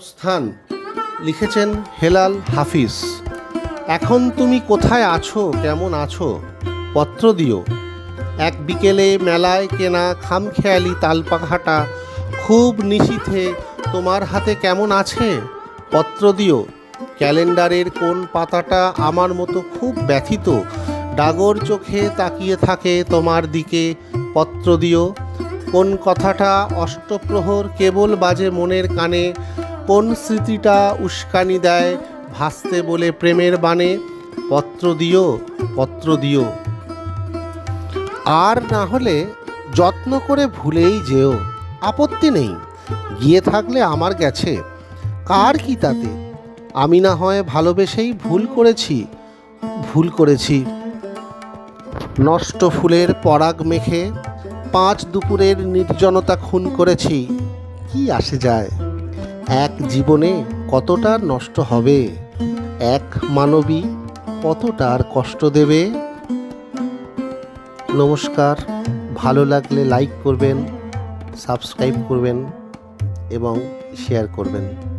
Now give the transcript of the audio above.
স্থান লিখেছেন হেলাল হাফিজ। এখন তুমি কোথায় আছো? কেমন আছো? পত্র দিও। এক বিকেলে মেলায় কেনা খামখেয়ালি তালপাখাটা খুব নিশীথে তোমার হাতে কেমন আছে? পত্র দিও। ক্যালেন্ডারের কোন পাতাটা আমার মতো খুব ব্যথিত? ডাগর চোখে তাকিয়ে থাকে তোমার দিকে। পত্র দিও। কোন কথাটা অষ্টপ্রহর কেবল বাজে মনের কানে কোন স্মৃতিটা উস্কানি দেয় ভাসতে বলে প্রেমের বাণে, পত্র দিও পত্র দিও। আর না হলে যত্ন করে ভুলেই যেও, আপত্তি নেই, গিয়ে থাকলে আমার গেছে, কার কি তাতে? আমি না হয় ভালোবেসেই ভুল করেছি ভুল করেছি। নষ্ট ফুলের পরাগ মেখে, পাঁচ দুপুরের নির্জনতা খুন করেছি, কি আসে যায়? এক জীবনে কতটা নষ্ট হবে? এক মানবী কতটার কষ্ট দেবে? নমস্কার, ভালো লাগলে লাইক করবেন সাবস্ক্রাইব করবেন এবং শেয়ার করবেন।